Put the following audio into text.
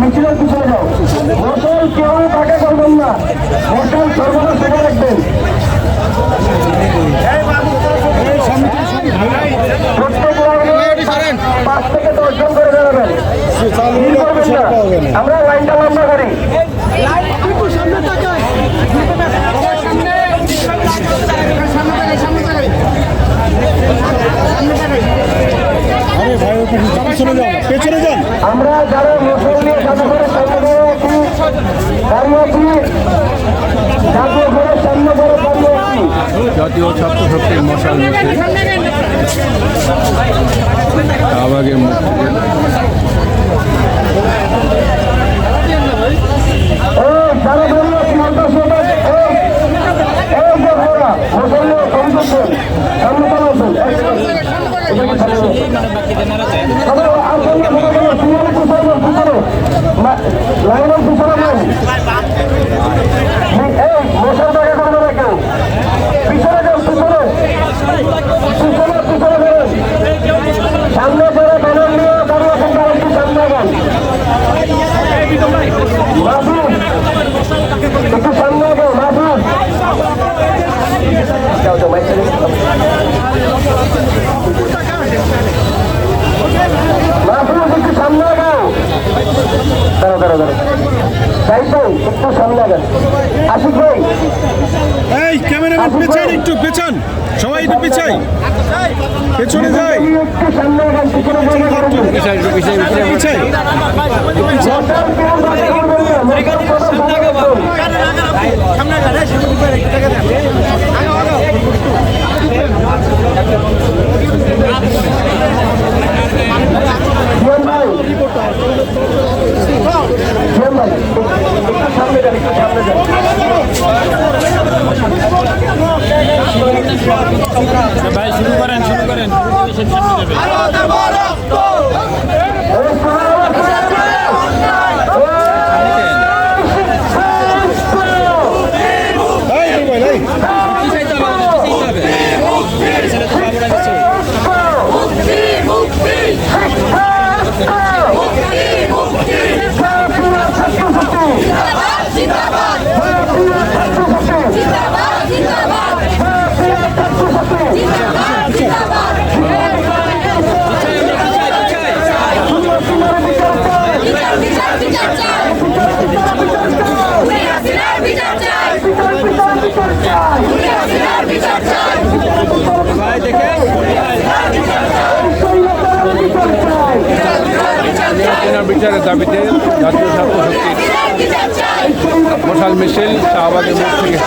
মিছিলের পিছনে- যাও মশাল কেউ তাকে করবেন না মশাল ভিড় করবেন না। আমরা লাইনটা লম্বা করি। যারা মুসল্লি সামনে করে সামনে করে আছি। দাঁড়িয়ে জাতীয় করে সামনে করে দাঁড়িয়ে জাতীয় ছাত্র শক্তির মশাল শাহবাগের মুখ থেকে এই যারা দাঁড়িয়ে আছি আমরা সবাই এই এই যে ভাইরা মুসল্লি কমিশন সামনে করে আসুন তবে আর কোনো কোনো কোনো সিনিয়র পিছনে পিছনে লাইনের পিছনে নেই এই মশাল টাকা করবে না কেউ পিছনে যাও পিছনে পিছনে পিছনে বেরোন সামনে যারা ব্যানার নিয়ে দাঁড়িয়ে আছেন তারা একটু সামনে যান মাসুদ একটু সামনে যাও মাসুদ যাও যাও মাইক মাসুদ একটু সামনে যাও দাঁড়াও দাঁড়ো দাঁড়ো ভাই ভাই একটু সামনে যান আশিক ভাই। এই ক্যামেরাম্যান পেছান একটু পেছান। সবাই একটু পেছাই। পেছনে যাই। একটু সামনে যান পিছনে যাই। পিছাই পিছাই পিছাই পিছাই মশাল কেউ দাঁড়িয়ে করবেন না মশাল কোনো সামনে যান জিয়ান ভাই জিয়ান ভাই একটু সামনে যান একটু সামনে যান ভাই শুরু করেন বিচারের দাবিতে জাতীয় ছাত্র শক্তির মশাল মিছিল শাহবাগের মুখ থেকে।